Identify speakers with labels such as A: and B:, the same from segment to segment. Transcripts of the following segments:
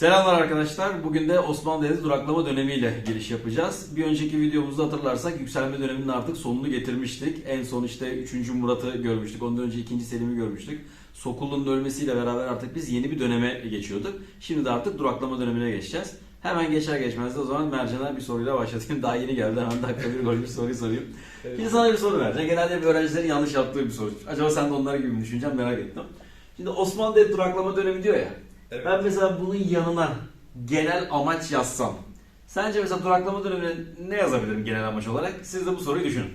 A: Selamlar arkadaşlar. Bugün de Osmanlı Devleti duraklama dönemiyle giriş yapacağız. Bir önceki videomuzda hatırlarsak yükselme döneminin artık sonunu getirmiştik. En son işte 3. Murat'ı görmüştük. Ondan önce 2. Selim'i görmüştük. Sokullu'nun ölmesiyle beraber artık biz yeni bir döneme geçiyorduk. Şimdi de artık duraklama dönemine geçeceğiz. Hemen geçer geçmez de o zaman Mercan'a bir soruyla başlatayım. Daha yeni geldi. Hemen dakika bir gol bir soruyu sorayım. Şimdi sana bir soru vereceğim. Genelde bir öğrencilerin yanlış yaptığı bir soru. Acaba sen de onlar gibi mi düşüneceksin merak ettim. Şimdi Osmanlı Devleti duraklama dönemi diyor ya.
B: Evet.
A: Ben mesela bunun yanına genel amaç yazsam. Sence mesela duraklama dönemine ne yazabilirim genel amaç olarak? Siz de bu soruyu düşünün.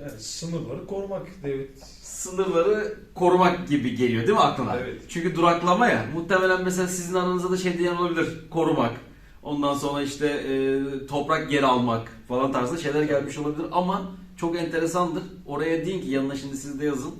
B: Yani sınırları korumak devlet.
A: Sınırları korumak gibi geliyor değil mi aklına?
B: Evet.
A: Çünkü duraklama ya. Muhtemelen mesela sizin aranızda da şey diyen olabilir. Korumak. Ondan sonra işte e, toprak geri almak falan tarzda şeyler gelmiş olabilir. Ama çok enteresandır. Oraya deyin ki yanına şimdi siz de yazın.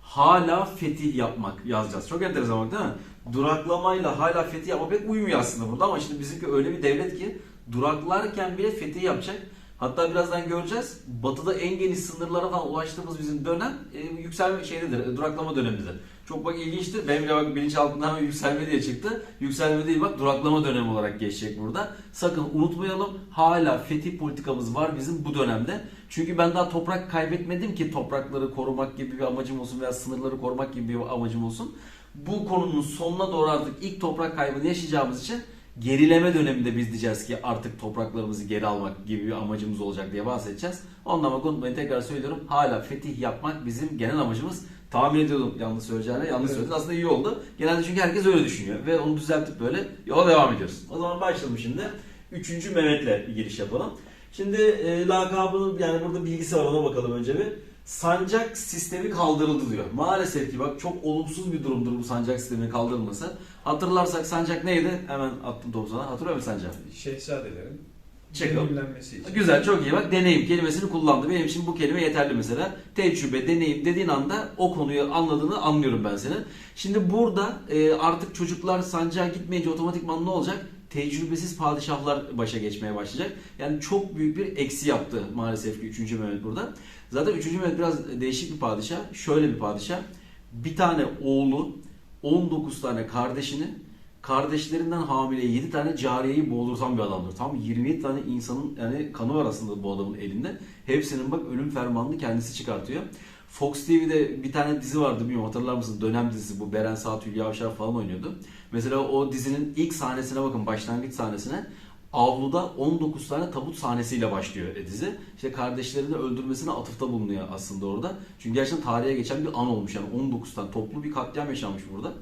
A: Hala fetih yapmak yazacağız. Çok enteresan bak değil mi? Duraklamayla hala fetih yapmak pek uymuyor aslında burada ama şimdi bizimki öyle bir devlet ki duraklarken bile fetih yapacak. Hatta birazdan göreceğiz. Batı'da en geniş sınırlara falan ulaştığımız bizim dönem e, yükselme şeyidir, e, duraklama dönemidir. Çok bak ilginçtir. Benim bile bak bilinçaltından hemen yükselme diye çıktı. Yükselme değil bak duraklama dönemi olarak geçecek burada. Sakın unutmayalım. Hala fetih politikamız var bizim bu dönemde. Çünkü ben daha toprak kaybetmedim ki toprakları korumak gibi bir amacım olsun veya sınırları korumak gibi bir amacım olsun. Bu konunun sonuna doğru artık ilk toprak kaybını yaşayacağımız için gerileme döneminde biz diyeceğiz ki artık topraklarımızı geri almak gibi bir amacımız olacak diye bahsedeceğiz. Ondan bak unutmayın tekrar söylüyorum. Hala fetih yapmak bizim genel amacımız. Tahmin ediyordum yanlış söyleyeceğine. Yanlış
B: Evet.
A: söyledin. Aslında iyi oldu. Genelde çünkü herkes öyle düşünüyor. Ve onu düzeltip böyle yola devam ediyoruz. O zaman başlayalım şimdi. Üçüncü Mehmet'le bir giriş yapalım. Şimdi e, lakabını yani burada bilgisi var ona bakalım önce bir. Sancak sistemi kaldırıldı diyor. Maalesef ki bak çok olumsuz bir durumdur bu sancak sisteminin kaldırılması. Hatırlarsak sancak neydi? Hemen attım topu sana. Hatırlıyor musun sancak?
B: Şehzadelerin deneyimlenmesi için.
A: Güzel çok iyi bak deneyim kelimesini kullandı. Benim için bu kelime yeterli mesela. Tecrübe, deneyim dediğin anda o konuyu anladığını anlıyorum ben senin. Şimdi burada e, artık çocuklar sancağa gitmeyince otomatikman ne olacak? Tecrübesiz padişahlar başa geçmeye başlayacak. Yani çok büyük bir eksi yaptı maalesef ki 3. Mehmet burada. Zaten 3. Mehmet biraz değişik bir padişah. Şöyle bir padişah. Bir tane oğlu 19 tane kardeşini kardeşlerinden hamile 7 tane cariyeyi boğdurtan bir adamdır. Tam 27 tane insanın yani kanı var aslında bu adamın elinde. Hepsinin bak ölüm fermanını kendisi çıkartıyor. Fox TV'de bir tane dizi vardı bilmiyorum hatırlar mısın? Dönem dizisi bu. Beren Saat, Hülya Avşar falan oynuyordu. Mesela o dizinin ilk sahnesine bakın başlangıç sahnesine. Avluda 19 tane tabut sahnesiyle başlıyor dizi. İşte kardeşlerini öldürmesine atıfta bulunuyor aslında orada. Çünkü gerçekten tarihe geçen bir an olmuş yani 19 tane toplu bir katliam yaşanmış burada.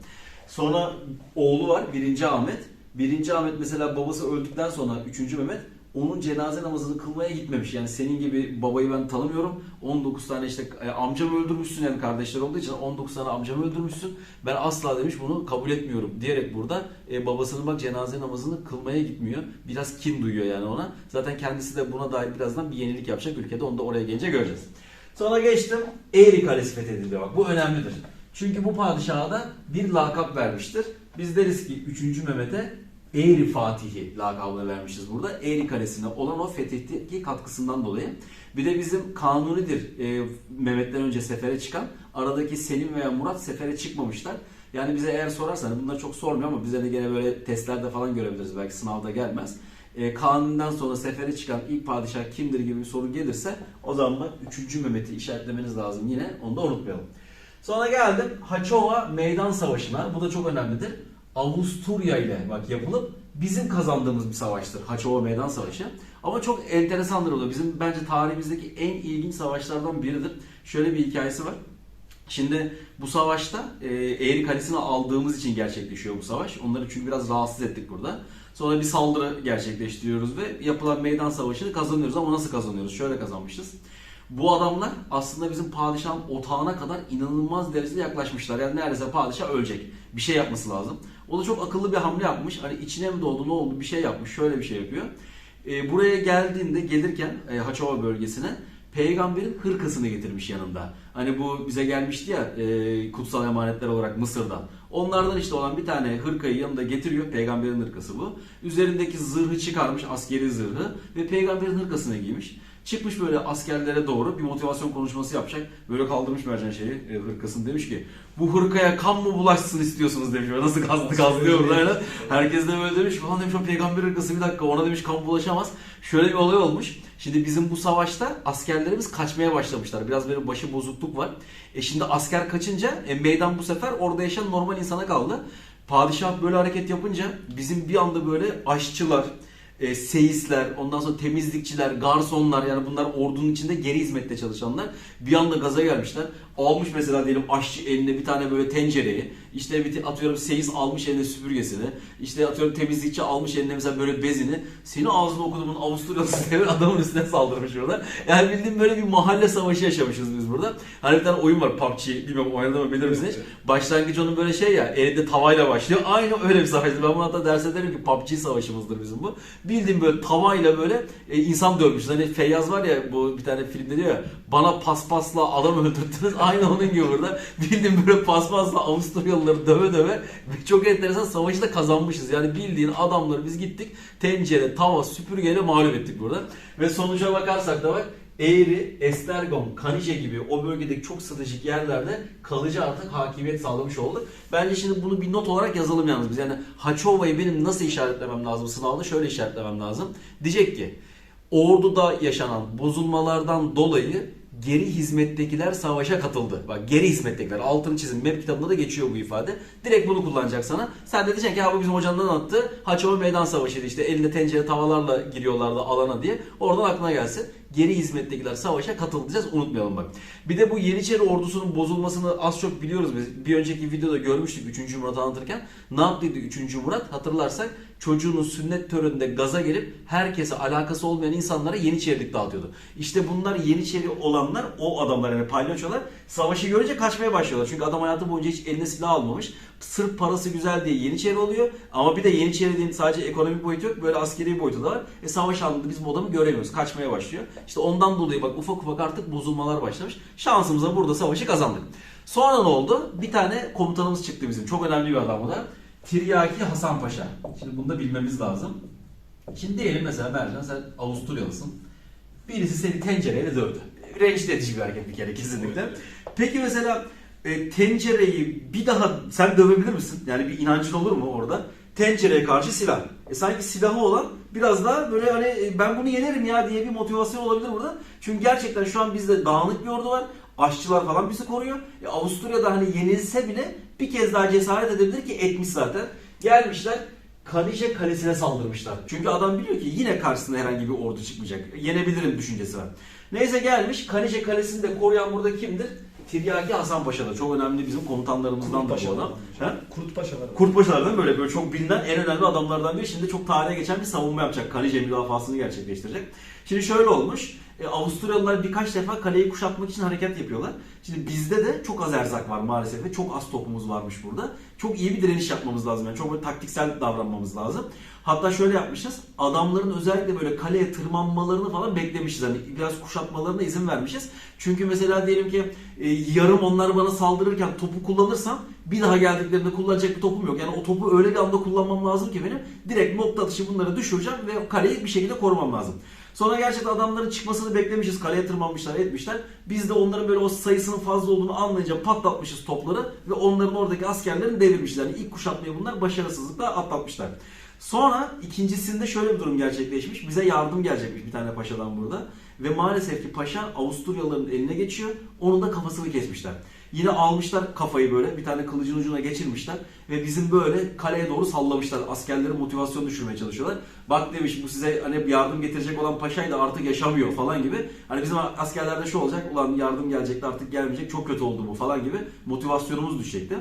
A: Sonra oğlu var 1. Ahmet. 1. Ahmet mesela babası öldükten sonra 3. Mehmet onun cenaze namazını kılmaya gitmemiş. Yani senin gibi babayı ben tanımıyorum. 19 tane işte e, amcamı öldürmüşsün yani kardeşler olduğu için 19 tane amcamı öldürmüşsün. Ben asla demiş bunu kabul etmiyorum diyerek burada e, babasının bak cenaze namazını kılmaya gitmiyor. Biraz kin duyuyor yani ona. Zaten kendisi de buna dair birazdan bir yenilik yapacak ülkede. Onu da oraya gelince göreceğiz. Sonra geçtim. Eğri Kalesi fethedildi bak. Bu önemlidir. Çünkü bu padişaha da bir lakap vermiştir. Biz deriz ki 3. Mehmet'e Eğri Fatihi lakabını vermişiz burada. Eğri Kalesi'ne olan o fethetteki katkısından dolayı. Bir de bizim kanunidir e, Mehmet'ten önce sefere çıkan. Aradaki Selim veya Murat sefere çıkmamışlar. Yani bize eğer sorarsan bunları çok sormuyor ama bize de gene böyle testlerde falan görebiliriz. Belki sınavda gelmez. E, Kanuni'den sonra sefere çıkan ilk padişah kimdir gibi bir soru gelirse o zaman bak 3. Mehmet'i işaretlemeniz lazım yine. Onu da unutmayalım. Sonra geldim Haçova Meydan Savaşı'na. Bu da çok önemlidir. Avusturya ile bak yapılıp bizim kazandığımız bir savaştır Haçova Meydan Savaşı. Ama çok enteresandır o da. Bizim bence tarihimizdeki en ilginç savaşlardan biridir. Şöyle bir hikayesi var. Şimdi bu savaşta e, Eğri Kalesi'ni aldığımız için gerçekleşiyor bu savaş. Onları çünkü biraz rahatsız ettik burada. Sonra bir saldırı gerçekleştiriyoruz ve yapılan meydan savaşını kazanıyoruz ama nasıl kazanıyoruz? Şöyle kazanmışız. Bu adamlar aslında bizim padişahın otağına kadar inanılmaz derecede yaklaşmışlar. Yani neredeyse padişah ölecek. Bir şey yapması lazım. O da çok akıllı bir hamle yapmış. Hani içine mi doğdu ne oldu bir şey yapmış. Şöyle bir şey yapıyor. E, buraya geldiğinde gelirken e, Haçova bölgesine peygamberin hırkasını getirmiş yanında. Hani bu bize gelmişti ya e, kutsal emanetler olarak Mısır'dan. Onlardan işte olan bir tane hırkayı yanında getiriyor. Peygamberin hırkası bu. Üzerindeki zırhı çıkarmış askeri zırhı ve peygamberin hırkasını giymiş. Çıkmış böyle askerlere doğru bir motivasyon konuşması yapacak. Böyle kaldırmış Mercan şeyi, e, hırkasını demiş ki bu hırkaya kan mı bulaşsın istiyorsunuz demiş. Böyle Nasıl gazlı gazlıyor burada öyle. Herkes de böyle demiş falan demiş o peygamber hırkası bir dakika ona demiş kan bulaşamaz. Şöyle bir olay olmuş. Şimdi bizim bu savaşta askerlerimiz kaçmaya başlamışlar. Biraz böyle başı bozukluk var. E şimdi asker kaçınca e, meydan bu sefer orada yaşayan normal insana kaldı. Padişah böyle hareket yapınca bizim bir anda böyle aşçılar, e, seyisler, ondan sonra temizlikçiler, garsonlar yani bunlar ordunun içinde geri hizmette çalışanlar bir anda gaza gelmişler. Almış mesela diyelim aşçı eline bir tane böyle tencereyi, işte bir atıyorum seyis almış eline süpürgesini, işte atıyorum temizlikçi almış eline mesela böyle bezini, seni ağzına okudumun Avusturyalısı diye adamın üstüne saldırmış orada. Yani bildiğin böyle bir mahalle savaşı yaşamışız biz burada. Hani bir tane oyun var PUBG, bilmiyorum oynadı mı bilir misiniz? Başlangıcı onun böyle şey ya elinde tavayla başlıyor. Aynı öyle bir savaştı. Ben bunu hatta ders ederim ki PUBG savaşımızdır bizim bu. Bildiğim böyle tavayla böyle e, insan dövmüşüz. Hani Feyyaz var ya bu bir tane filmde diyor ya bana paspasla adam öldürdünüz. Aynı onun gibi burada. Bildiğim böyle paspasla Avusturyalıları döve döve ve çok enteresan savaşı da kazanmışız. Yani bildiğin adamları biz gittik tencere, tava, süpürgeyle mağlup ettik burada. Ve sonuca bakarsak da bak Eğri, Estergom, Kanije gibi o bölgedeki çok stratejik yerlerde kalıcı artık hakimiyet sağlamış olduk. Bence şimdi bunu bir not olarak yazalım yalnız biz. Yani Haçova'yı benim nasıl işaretlemem lazım sınavda şöyle işaretlemem lazım. Diyecek ki orduda yaşanan bozulmalardan dolayı geri hizmettekiler savaşa katıldı. Bak geri hizmettekiler altını çizin map kitabında da geçiyor bu ifade. Direkt bunu kullanacak sana. Sen de diyeceksin ki ha bu bizim hocanın anlattı. Haçova meydan savaşıydı işte elinde tencere tavalarla giriyorlardı alana diye. Oradan aklına gelsin. Geri hizmettekiler savaşa katıldı diyeceğiz unutmayalım bak. Bir de bu Yeniçeri ordusunun bozulmasını az çok biliyoruz biz. Bir önceki videoda görmüştük 3. Murat'ı anlatırken. Ne yaptıydı 3. Murat? Hatırlarsak çocuğunun sünnet töreninde gaza gelip herkese alakası olmayan insanlara Yeniçerilik dağıtıyordu. İşte bunlar Yeniçeri olanlar o adamlar yani palyaçolar savaşı görünce kaçmaya başlıyorlar. Çünkü adam hayatı boyunca hiç eline silah almamış. Sırf parası güzel diye Yeniçeri oluyor. Ama bir de Yeniçeri dediğin sadece ekonomik boyutu yok. Böyle askeri boyutu da var. E savaş anında biz bu adamı göremiyoruz. Kaçmaya başlıyor. İşte ondan dolayı bak ufak ufak artık bozulmalar başlamış. Şansımıza burada savaşı kazandık. Sonra ne oldu? Bir tane komutanımız çıktı bizim. Çok önemli bir adam bu da. Tiryaki Hasan Paşa. Şimdi bunu da bilmemiz lazım. Şimdi diyelim mesela Mercan sen Avusturyalısın. Birisi seni tencereyle dövdü. Rencide edici bir hareket bir kere kesinlikle. Peki mesela e, tencereyi bir daha sen dövebilir misin? Yani bir inancın olur mu orada? Tencereye karşı silah. E sanki silahı olan biraz daha böyle hani e, ben bunu yenerim ya diye bir motivasyon olabilir burada. Çünkü gerçekten şu an bizde dağınık bir ordu var. Aşçılar falan bizi koruyor. E, Avusturya'da hani yenilse bile bir kez daha cesaret edebilir ki etmiş zaten. Gelmişler Kanije Kalesi'ne saldırmışlar. Çünkü adam biliyor ki yine karşısında herhangi bir ordu çıkmayacak. Yenebilirim düşüncesi var. Neyse gelmiş Kanije Kalesi'ni de koruyan burada kimdir? Tiryaki Hasan Paşa'da. Çok önemli bizim komutanlarımızdan da bu adam.
B: Kurt paşalar.
A: Kurt Paşalar'dan böyle böyle çok bilinen en önemli adamlardan biri. Şimdi çok tarihe geçen bir savunma yapacak. Kanije müdafasını gerçekleştirecek. Şimdi şöyle olmuş. E, Avusturyalılar birkaç defa kaleyi kuşatmak için hareket yapıyorlar. Şimdi bizde de çok az erzak var maalesef ve çok az topumuz varmış burada. Çok iyi bir direniş yapmamız lazım. Yani çok böyle taktiksel davranmamız lazım. Hatta şöyle yapmışız. Adamların özellikle böyle kaleye tırmanmalarını falan beklemişiz. Hani biraz kuşatmalarına izin vermişiz. Çünkü mesela diyelim ki e, yarım onlar bana saldırırken topu kullanırsam bir daha geldiklerinde kullanacak bir topum yok. Yani o topu öyle bir anda kullanmam lazım ki benim direkt nokta atışı bunları düşüreceğim ve kaleyi bir şekilde korumam lazım. Sonra gerçekten adamların çıkmasını beklemişiz. Kaleye tırmanmışlar, etmişler. Biz de onların böyle o sayısının fazla olduğunu anlayınca patlatmışız topları ve onların oradaki askerlerini devirmişler. Yani ilk kuşatmayı bunlar başarısızlıkla atlatmışlar. Sonra ikincisinde şöyle bir durum gerçekleşmiş. Bize yardım gelecekmiş bir tane paşadan burada. Ve maalesef ki paşa Avusturyalıların eline geçiyor. Onun da kafasını kesmişler. Yine almışlar kafayı böyle bir tane kılıcın ucuna geçirmişler ve bizim böyle kaleye doğru sallamışlar. Askerlerin motivasyonu düşürmeye çalışıyorlar. Bak demiş bu size hani yardım getirecek olan paşaydı artık yaşamıyor falan gibi. Hani bizim askerlerde şu olacak ulan yardım gelecekti artık gelmeyecek çok kötü oldu bu falan gibi motivasyonumuz düşecekti.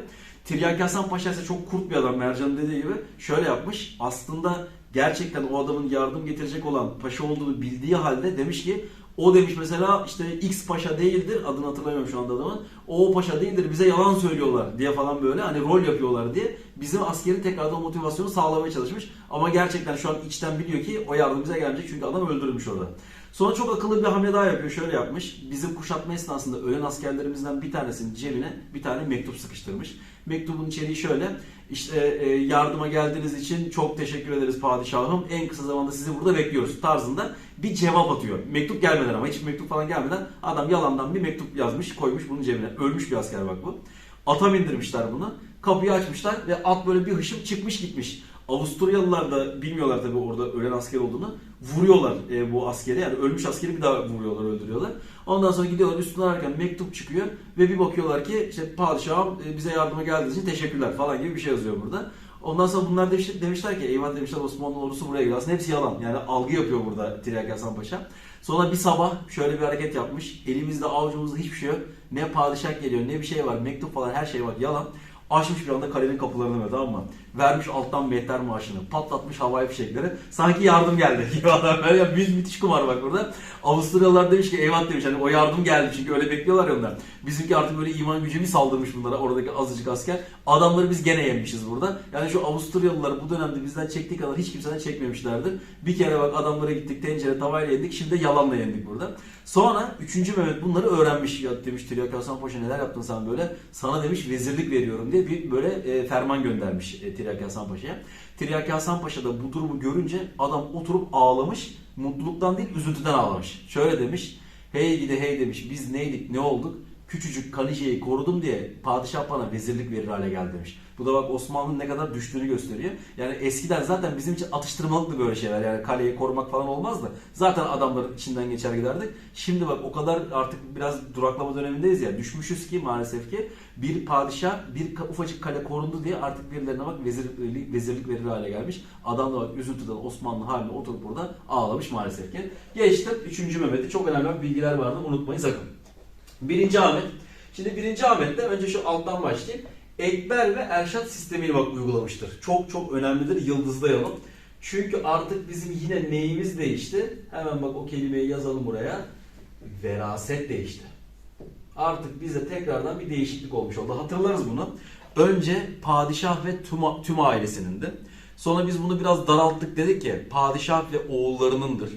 A: Tiryaki Hasan Paşa ise çok kurt bir adam Mercan'ın dediği gibi. Şöyle yapmış aslında gerçekten o adamın yardım getirecek olan paşa olduğunu bildiği halde demiş ki o demiş mesela işte X paşa değildir adını hatırlamıyorum şu anda adamın. O paşa değildir bize yalan söylüyorlar diye falan böyle hani rol yapıyorlar diye bizim askerin tekrardan motivasyonu sağlamaya çalışmış. Ama gerçekten şu an içten biliyor ki o yardım bize gelmeyecek çünkü adam öldürülmüş orada. Sonra çok akıllı bir hamle daha yapıyor. Şöyle yapmış. Bizim kuşatma esnasında ölen askerlerimizden bir tanesinin cebine bir tane mektup sıkıştırmış. Mektubun içeriği şöyle. İşte e, yardıma geldiğiniz için çok teşekkür ederiz padişahım. En kısa zamanda sizi burada bekliyoruz tarzında bir cevap atıyor. Mektup gelmeden ama hiç mektup falan gelmeden adam yalandan bir mektup yazmış koymuş bunun cebine. Ölmüş bir asker bak bu. Ata bindirmişler bunu. Kapıyı açmışlar ve at böyle bir hışım çıkmış gitmiş. Avusturyalılar da bilmiyorlar tabii orada ölen asker olduğunu. Vuruyorlar e, bu askeri yani ölmüş askeri bir daha vuruyorlar öldürüyorlar. Ondan sonra gidiyorlar üstünden ararken mektup çıkıyor ve bir bakıyorlar ki işte padişahım e, bize yardıma geldiğiniz için teşekkürler falan gibi bir şey yazıyor burada. Ondan sonra bunlar demiş, demişler ki eyvah demişler Osmanlı ordusu buraya geliyor. Aslında hepsi yalan. Yani algı yapıyor burada Tiryaki Hasan Paşa. Sonra bir sabah şöyle bir hareket yapmış. Elimizde avucumuzda hiçbir şey yok. Ne padişah geliyor ne bir şey var. Mektup falan her şey var. Yalan. Açmış bir anda kalenin kapılarını böyle tamam mı? Vermiş alttan mehter maaşını. Patlatmış havai fişekleri. Sanki yardım geldi. ya bir müthiş kumar bak burada. Avusturyalılar demiş ki eyvah demiş hani o yardım geldi çünkü öyle bekliyorlar ya onlar. Bizimki artık böyle iman gücü bir saldırmış bunlara oradaki azıcık asker. Adamları biz gene yemişiz burada. Yani şu Avusturyalılar bu dönemde bizden çektiği kadar hiç kimseden çekmemişlerdir. Bir kere bak adamlara gittik tencere tavayla yedik şimdi de yalanla yendik burada. Sonra 3. Mehmet bunları öğrenmiş. Ya demiş Tiryaki Hasan Paşa neler yaptın sen böyle? Sana demiş vezirlik veriyorum diye bir böyle e, ferman göndermiş e, Tiryaki Hasan Paşa'ya. Tiryaki Hasan Paşa da bu durumu görünce adam oturup ağlamış. Mutluluktan değil üzüntüden ağlamış. Şöyle demiş. Hey gidi hey demiş. Biz neydik ne olduk? Küçücük Kanice'yi korudum diye padişah bana vezirlik verir hale geldi demiş. Bu da bak Osmanlı'nın ne kadar düştüğünü gösteriyor. Yani eskiden zaten bizim için atıştırmalıktı böyle şeyler. Yani kaleyi korumak falan olmazdı. Zaten adamların içinden geçer giderdik. Şimdi bak o kadar artık biraz duraklama dönemindeyiz ya. Düşmüşüz ki maalesef ki bir padişah bir ufacık kale korundu diye artık birilerine bak vezirlik, vezirlik verir hale gelmiş. Adam da bak üzüntüden Osmanlı haline oturup burada ağlamış maalesef ki. Geçtim 3. Mehmet'i. Çok önemli bilgiler vardı unutmayın sakın. Birinci Ahmet. Şimdi birinci Ahmet'te önce şu alttan başlayayım. Ekber ve Erşat sistemini bak uygulamıştır. Çok çok önemlidir. Yıldızlayalım. Çünkü artık bizim yine neyimiz değişti? Hemen bak o kelimeyi yazalım buraya. Veraset değişti. Artık bize tekrardan bir değişiklik olmuş oldu. Hatırlarız bunu. Önce padişah ve tüm, tüm ailesinin Sonra biz bunu biraz daralttık dedik ki padişah ve oğullarınındır.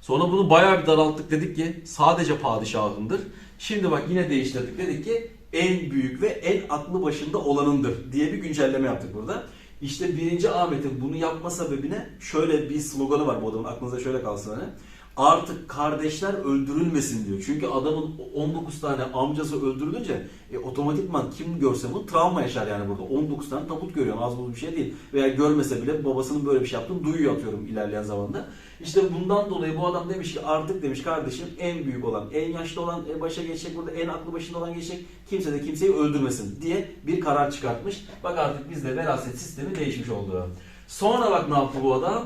A: Sonra bunu bayağı bir daralttık dedik ki sadece padişahındır. Şimdi bak yine değiştirdik dedik ki en büyük ve en aklı başında olanındır diye bir güncelleme yaptık burada. İşte birinci Ahmet'in bunu yapma sebebine şöyle bir sloganı var bu adamın aklınıza şöyle kalsın hani. Artık kardeşler öldürülmesin diyor. Çünkü adamın 19 tane amcası öldürülünce e, otomatikman kim görse bunu travma yaşar yani burada. 19 tane tabut görüyor az buz bir şey değil. Veya görmese bile babasının böyle bir şey yaptığını duyuyor atıyorum ilerleyen zamanda. İşte bundan dolayı bu adam demiş ki artık demiş kardeşim en büyük olan, en yaşlı olan e, başa geçecek burada, en aklı başında olan geçecek. Kimse de kimseyi öldürmesin diye bir karar çıkartmış. Bak artık bizde veraset sistemi değişmiş oldu. Sonra bak ne yaptı bu adam?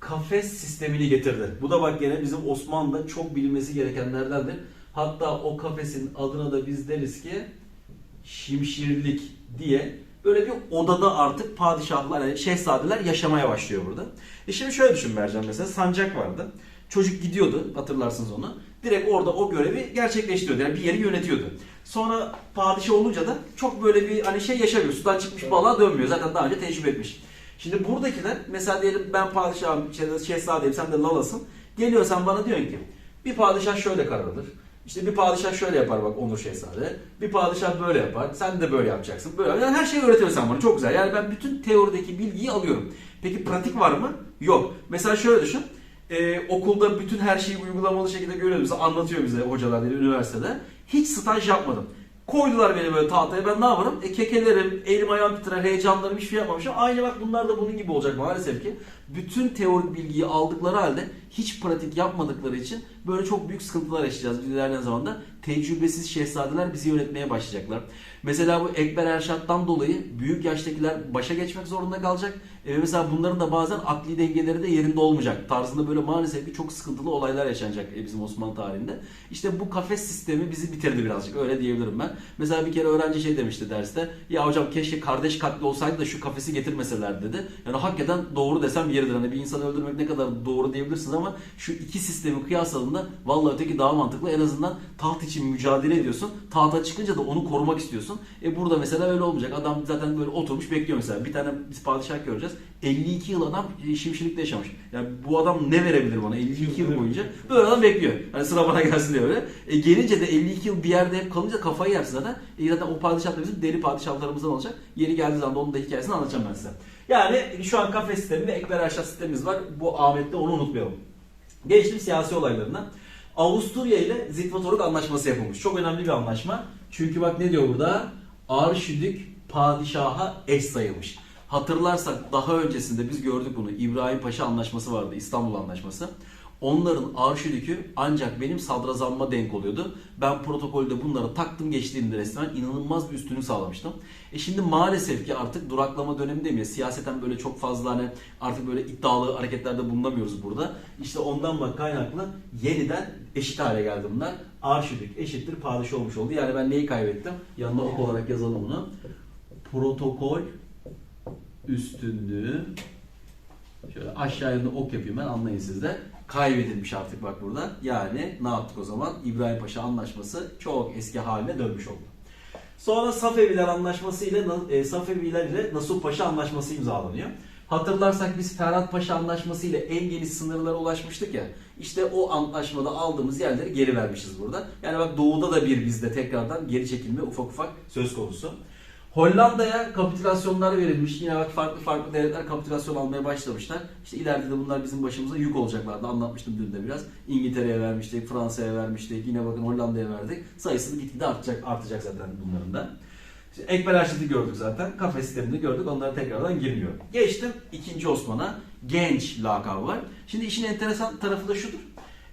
A: Kafes sistemini getirdi. Bu da bak gene bizim Osmanlı'da çok bilinmesi gerekenlerdendir. Hatta o kafesin adına da biz deriz ki şimşirlik diye böyle bir odada artık padişahlar, yani şehzadeler yaşamaya başlıyor burada. E şimdi şöyle düşün Mercan mesela sancak vardı. Çocuk gidiyordu hatırlarsınız onu. Direkt orada o görevi gerçekleştiriyordu. Yani bir yeri yönetiyordu. Sonra padişah olunca da çok böyle bir hani şey yaşamıyor. Sudan çıkmış balığa dönmüyor. Zaten daha önce tecrübe etmiş. Şimdi buradakiler mesela diyelim ben padişahım, şehzadeyim sen de lalasın. Geliyorsan bana diyorsun ki bir padişah şöyle karar alır. İşte bir padişah şöyle yapar bak Onur Şehzade. Bir padişah böyle yapar. Sen de böyle yapacaksın. Böyle. Yani her şeyi öğretiyorsun sen bana. Çok güzel. Yani ben bütün teorideki bilgiyi alıyorum. Peki pratik var mı? Yok. Mesela şöyle düşün. Ee, okulda bütün her şeyi uygulamalı şekilde görüyoruz. Bize anlatıyor bize hocalar dedi, üniversitede. Hiç staj yapmadım. Koydular beni böyle tahtaya ben ne yaparım? E kekelerim, elim ayağım titrer, heyecanlarım hiçbir şey yapmamışım. Aynı bak bunlar da bunun gibi olacak maalesef ki. Bütün teorik bilgiyi aldıkları halde hiç pratik yapmadıkları için böyle çok büyük sıkıntılar yaşayacağız ilerleyen zamanda. Tecrübesiz şehzadeler bizi yönetmeye başlayacaklar. Mesela bu Ekber Erşat'tan dolayı büyük yaştakiler başa geçmek zorunda kalacak. E, mesela bunların da bazen akli dengeleri de yerinde olmayacak. Tarzında böyle maalesef ki çok sıkıntılı olaylar yaşanacak e, bizim Osmanlı tarihinde. İşte bu kafes sistemi bizi bitirdi birazcık öyle diyebilirim ben. Mesela bir kere öğrenci şey demişti derste. Ya hocam keşke kardeş katli olsaydı da şu kafesi getirmeseler dedi. Yani hakikaten doğru desem yeridir. Hani bir insanı öldürmek ne kadar doğru diyebilirsiniz ama şu iki sistemi kıyasladığında vallahi öteki daha mantıklı. En azından taht için mücadele ediyorsun. Tahta çıkınca da onu korumak istiyorsun. E burada mesela öyle olmayacak. Adam zaten böyle oturmuş bekliyor mesela. Bir tane biz padişah göreceğiz. 52 yıl adam e, şimşirlikte yaşamış. Yani bu adam ne verebilir bana 52 yıl boyunca? Böyle adam bekliyor. Hani sıra bana gelsin diye öyle. E gelince de 52 yıl bir yerde hep kalınca kafayı yersin zaten. E zaten o padişah da bizim deli padişahlarımızdan olacak. Yeri geldiği zaman da onun da hikayesini anlatacağım ben size. Yani şu an kafe sistemi ve ekber aşağı sistemimiz var. Bu Ahmet'te onu unutmayalım. Geçtim siyasi olaylarına. Avusturya ile Zitvatoruk anlaşması yapılmış. Çok önemli bir anlaşma. Çünkü bak ne diyor burada? Arşidük padişaha eş sayılmış. Hatırlarsak daha öncesinde biz gördük bunu. İbrahim Paşa anlaşması vardı. İstanbul anlaşması. Onların arşidükü ancak benim sadrazamma denk oluyordu. Ben protokolde bunları taktım geçtiğimde resmen inanılmaz bir üstünlük sağlamıştım. E şimdi maalesef ki artık duraklama dönemi demiyor. Siyaseten böyle çok fazla hani artık böyle iddialı hareketlerde bulunamıyoruz burada. İşte ondan bak kaynaklı yeniden eşit hale geldi bunlar. Arşidük eşittir padişah olmuş oldu. Yani ben neyi kaybettim? Yanına ok olarak yazalım bunu. Protokol üstünlüğü Şöyle aşağıya da ok yapayım ben anlayın siz de. Kaybedilmiş artık bak burada. Yani ne yaptık o zaman? İbrahim Paşa anlaşması çok eski haline dönmüş oldu. Sonra Safeviler Anlaşması ile e, Safeviler ile Nasuh Paşa Anlaşması imzalanıyor. Hatırlarsak biz Ferhat Paşa Anlaşması ile en geniş sınırlara ulaşmıştık ya. İşte o antlaşmada aldığımız yerleri geri vermişiz burada. Yani bak doğuda da bir bizde tekrardan geri çekilme ufak ufak söz konusu. Hollanda'ya kapitülasyonlar verilmiş. Yine bak farklı farklı devletler kapitülasyon almaya başlamışlar. İşte ileride de bunlar bizim başımıza yük olacaklardı. Anlatmıştım dün de biraz. İngiltere'ye vermiştik, Fransa'ya vermiştik. Yine bakın Hollanda'ya verdik. Sayısı gitgide artacak, artacak zaten bunların da. İşte Ekber Aşit'i gördük zaten. Kafe sistemini gördük. Onlara tekrardan girmiyor. Geçtim 2. Osman'a. Genç lakabı var. Şimdi işin enteresan tarafı da şudur.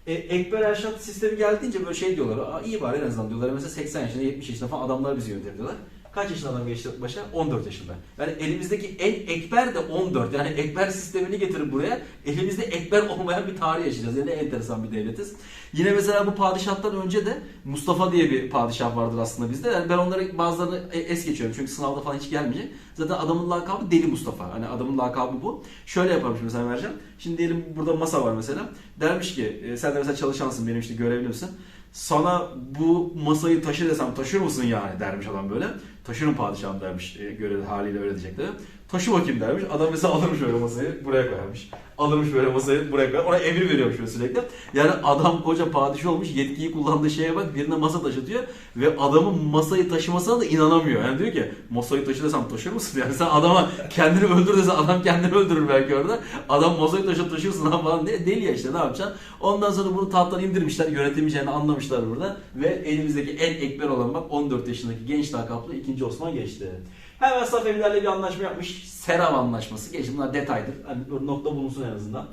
A: E, Ekber Erşat sistemi geldiğince böyle şey diyorlar. Aa, iyi var en azından diyorlar. Mesela 80 yaşında 70 yaşında falan adamlar bizi yönetiyor diyorlar. Kaç yaşında adam geçti başa? 14 yaşında. Yani elimizdeki en ekber de 14. Yani ekber sistemini getirip buraya elimizde ekber olmayan bir tarih yaşayacağız. Yani enteresan bir devletiz. Yine mesela bu padişahtan önce de Mustafa diye bir padişah vardır aslında bizde. Yani ben onları bazılarını e- es geçiyorum çünkü sınavda falan hiç gelmeyecek. Zaten adamın lakabı Deli Mustafa. Hani adamın lakabı bu. Şöyle yaparmış mesela Mercan. Şimdi diyelim burada masa var mesela. Dermiş ki e, sen de mesela çalışansın benim işte görevlimsin. Sana bu masayı taşı desem taşır mısın yani dermiş adam böyle. Taşırım padişahım dermiş e, görev haliyle öyle diyecekler. Taşı bakayım dermiş. Adam mesela alırmış böyle masayı buraya koyarmış. Alırmış böyle masayı buraya koyar. Ona emir veriyormuş sürekli. Yani adam koca padişah olmuş yetkiyi kullandığı şeye bak birine masa taşıtıyor ve adamın masayı taşımasına da inanamıyor. Yani diyor ki masayı taşı desem taşır mısın? Yani sen adama kendini öldür desen adam kendini öldürür belki orada. Adam masayı taşı taşırsın ha falan diye deli ya işte ne yapacaksın? Ondan sonra bunu tahttan indirmişler yönetemeyeceğini anlamışlar burada ve elimizdeki en ekber olan bak 14 yaşındaki genç lakaplı 2. Osman geçti. Hemen Safevilerle bir anlaşma yapmış. Serav anlaşması. Geçti bunlar detaydır. Hani nokta bulunsun en azından.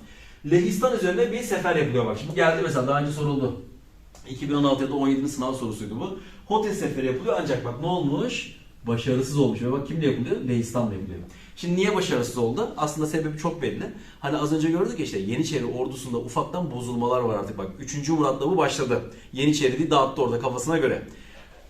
A: Lehistan üzerine bir sefer yapılıyor bak. Şimdi geldi mesela daha önce soruldu. 2016 ya da 17'nin sınav sorusuydu bu. Hotel seferi yapılıyor ancak bak ne olmuş? Başarısız olmuş. Ve bak kimle yapılıyor? Lehistan'la yapılıyor. Şimdi niye başarısız oldu? Aslında sebebi çok belli. Hani az önce gördük ya işte Yeniçeri ordusunda ufaktan bozulmalar var artık bak. 3. Murat'la bu başladı. Yeniçeri'yi dağıttı orada kafasına göre.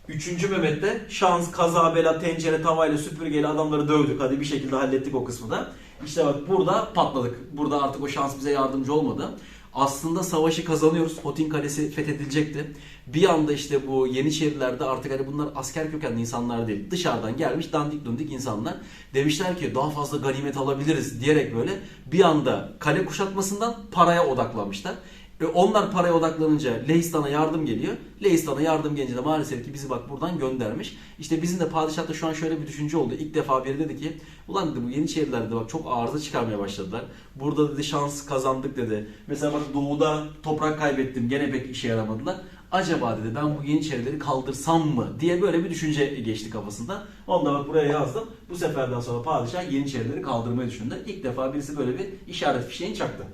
A: Üçüncü Mehmet'te şans, kaza, bela, tencere, tavayla, süpürgeyle adamları dövdük. Hadi bir şekilde hallettik o kısmı da. İşte bak burada patladık. Burada artık o şans bize yardımcı olmadı. Aslında savaşı kazanıyoruz. Hotin Kalesi fethedilecekti. Bir anda işte bu Yeniçerilerde artık hani bunlar asker kökenli insanlar değil. Dışarıdan gelmiş dandik dundik insanlar. Demişler ki daha fazla ganimet alabiliriz diyerek böyle bir anda kale kuşatmasından paraya odaklanmışlar. Ve onlar paraya odaklanınca Leistan'a yardım geliyor. Leistan'a yardım gelince de maalesef ki bizi bak buradan göndermiş. İşte bizim de padişahta şu an şöyle bir düşünce oldu. İlk defa biri dedi ki ulan dedi bu Yeniçerilerde bak çok arıza çıkarmaya başladılar. Burada dedi şans kazandık dedi. Mesela bak doğuda toprak kaybettim gene pek işe yaramadılar. Acaba dedi ben bu Yeniçerileri kaldırsam mı diye böyle bir düşünce geçti kafasında. Onu da bak buraya yazdım. Bu seferden sonra padişah Yeniçerileri kaldırmayı düşündü. İlk defa birisi böyle bir işaret fişeğini çaktı.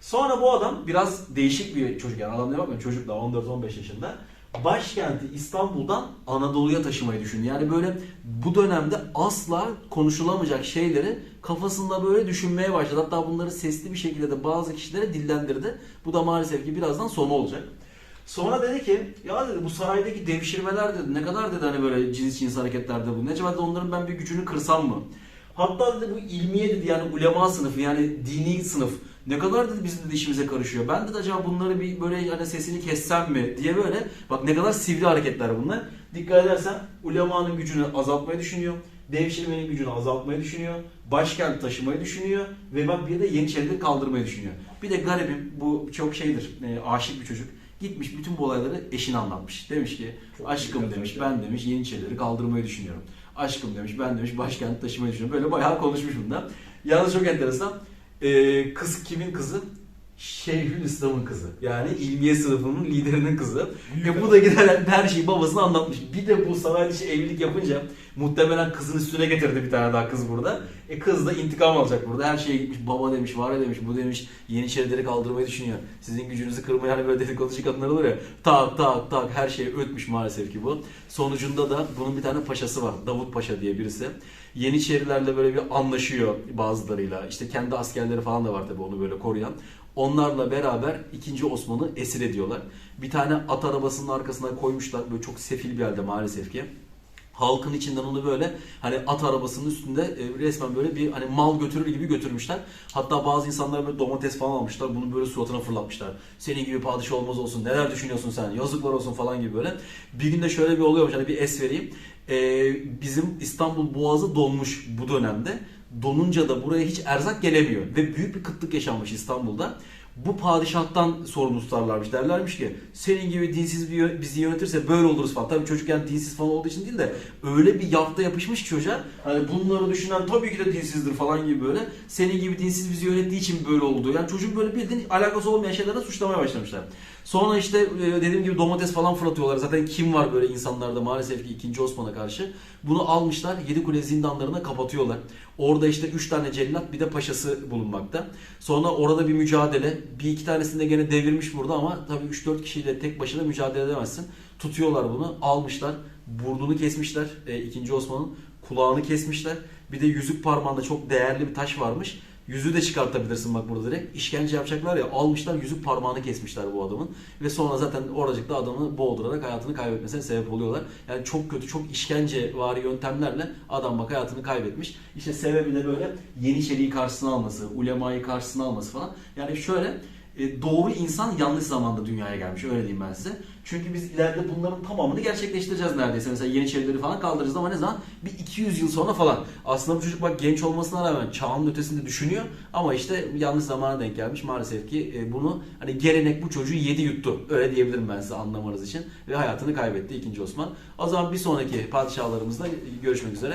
A: Sonra bu adam biraz değişik bir çocuk yani adam ne bakmayın çocuk da 14-15 yaşında. Başkenti İstanbul'dan Anadolu'ya taşımayı düşündü. Yani böyle bu dönemde asla konuşulamayacak şeyleri kafasında böyle düşünmeye başladı. Hatta bunları sesli bir şekilde de bazı kişilere dillendirdi. Bu da maalesef ki birazdan sonu olacak. Sonra dedi ki ya dedi bu saraydaki devşirmeler dedi ne kadar dedi hani böyle cins cins hareketlerde bu. Acaba dedi onların ben bir gücünü kırsam mı? Hatta dedi bu ilmiye dedi yani ulema sınıfı yani dini sınıf ne kadar dedi bizim dedi işimize karışıyor. Ben de acaba bunları bir böyle hani sesini kessem mi diye böyle bak ne kadar sivri hareketler bunlar. Dikkat edersen ulemanın gücünü azaltmayı düşünüyor. Devşirmenin gücünü azaltmayı düşünüyor. Başkent taşımayı düşünüyor. Ve bak bir de Yeniçerileri kaldırmayı düşünüyor. Bir de garibim bu çok şeydir e, aşık bir çocuk. Gitmiş bütün bu olayları eşine anlatmış. Demiş ki
B: Çok
A: aşkım demiş ben demiş Yeniçerileri kaldırmayı düşünüyorum. Aşkım demiş ben demiş başkent taşımayı düşünüyorum. Böyle bayağı konuşmuş bundan. Yalnız çok enteresan. Ee, kız kimin kızı? Şeyhülislam'ın kızı. Yani ilmiye sınıfının liderinin kızı. Ve bu da gider her şeyi babasına anlatmış. Bir de bu saray dışı evlilik yapınca muhtemelen kızın üstüne getirdi bir tane daha kız burada. E kız da intikam alacak burada. Her şeye gitmiş. Baba demiş, var ya demiş, bu demiş Yeniçerileri kaldırmayı düşünüyor. Sizin gücünüzü kırmaya hani böyle dedikoducu kadınlar olur ya. Tak tak tak her şeyi ötmüş maalesef ki bu. Sonucunda da bunun bir tane paşası var. Davut Paşa diye birisi. Yeniçerilerle böyle bir anlaşıyor bazılarıyla. İşte kendi askerleri falan da var tabii onu böyle koruyan. Onlarla beraber 2. Osman'ı esir ediyorlar. Bir tane at arabasının arkasına koymuşlar. Böyle çok sefil bir halde maalesef ki. Halkın içinden onu böyle hani at arabasının üstünde e, resmen böyle bir hani mal götürür gibi götürmüşler. Hatta bazı insanlar böyle domates falan almışlar. Bunu böyle suratına fırlatmışlar. Senin gibi padişah olmaz olsun. Neler düşünüyorsun sen? Yazıklar olsun falan gibi böyle. Bir gün de şöyle bir oluyormuş. Hani bir es vereyim. E, bizim İstanbul Boğazı donmuş bu dönemde. Donunca da buraya hiç erzak gelemiyor. Ve büyük bir kıtlık yaşanmış İstanbul'da. Bu padişahtan sorumlu tutarlarmış. Derlermiş ki senin gibi dinsiz bir bizi yönetirse böyle oluruz falan. Tabii çocuk yani dinsiz falan olduğu için değil de öyle bir yafta yapışmış ki çocuğa. Hani bunları düşünen tabii ki de dinsizdir falan gibi böyle. Senin gibi dinsiz bizi yönettiği için böyle oldu. Yani çocuk böyle bildiğin alakası olmayan şeylerden suçlamaya başlamışlar. Sonra işte e, dediğim gibi domates falan fırlatıyorlar. Zaten kim var böyle insanlarda maalesef ki 2. Osman'a karşı. Bunu almışlar Yedikule zindanlarına kapatıyorlar. Orada işte 3 tane cellat bir de paşası bulunmakta. Sonra orada bir mücadele. Bir iki tanesini de gene devirmiş burada ama tabii 3-4 kişiyle tek başına mücadele edemezsin. Tutuyorlar bunu almışlar. Burnunu kesmişler e, 2. Osman'ın. Kulağını kesmişler. Bir de yüzük parmağında çok değerli bir taş varmış. Yüzü de çıkartabilirsin bak burada direkt. İşkence yapacaklar ya almışlar yüzük parmağını kesmişler bu adamın. Ve sonra zaten oracıkta adamı boğdurarak hayatını kaybetmesine sebep oluyorlar. Yani çok kötü çok işkence vari yöntemlerle adam bak hayatını kaybetmiş. İşte sebebi de böyle Yeniçeri'yi karşısına alması, ulemayı karşısına alması falan. Yani şöyle doğru insan yanlış zamanda dünyaya gelmiş öyle diyeyim ben size. Çünkü biz ileride bunların tamamını gerçekleştireceğiz neredeyse. Mesela Yeniçerileri falan kaldıracağız ama ne zaman? Bir 200 yıl sonra falan. Aslında bu çocuk bak genç olmasına rağmen çağın ötesinde düşünüyor ama işte yanlış zamana denk gelmiş maalesef ki e, bunu hani gelenek bu çocuğu yedi yuttu. Öyle diyebilirim ben size anlamanız için ve hayatını kaybetti 2. Osman. O zaman bir sonraki padişahlarımızla görüşmek üzere.